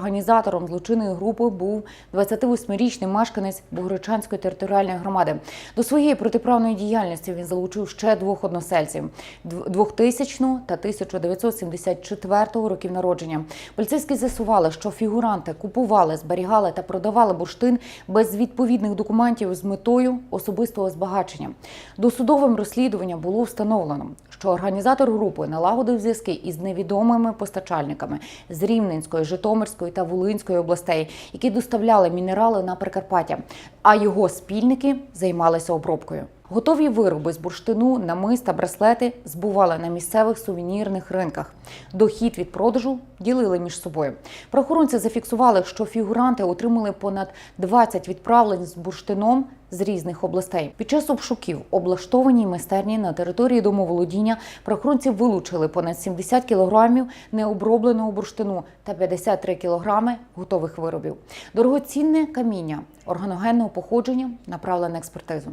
Організатором злочинної групи був 28-річний мешканець Богородчанської територіальної громади. До своєї протиправної діяльності він залучив ще двох односельців дв- 2000 та 1974 років народження. Поліцейські з'ясували, що фігуранти купували, зберігали та продавали бурштин без відповідних документів з метою особистого збагачення. Досудовим розслідуванням було встановлено, що організатор групи налагодив зв'язки із невідомими постачальниками з Рівненської, Житомирської та Волинської областей, які доставляли мінерали на Прикарпаття, а його спільники займалися обробкою. Готові вироби з бурштину, намис та браслети збували на місцевих сувенірних ринках. Дохід від продажу ділили між собою. Правоохоронці зафіксували, що фігуранти отримали понад 20 відправлень з бурштином з різних областей. Під час обшуків облаштованій майстерні на території домоволодіння правоохоронці вилучили понад 70 кілограмів необробленого бурштину та 53 кілограми готових виробів. Дорогоцінне каміння органогенного походження направлене на експертизу.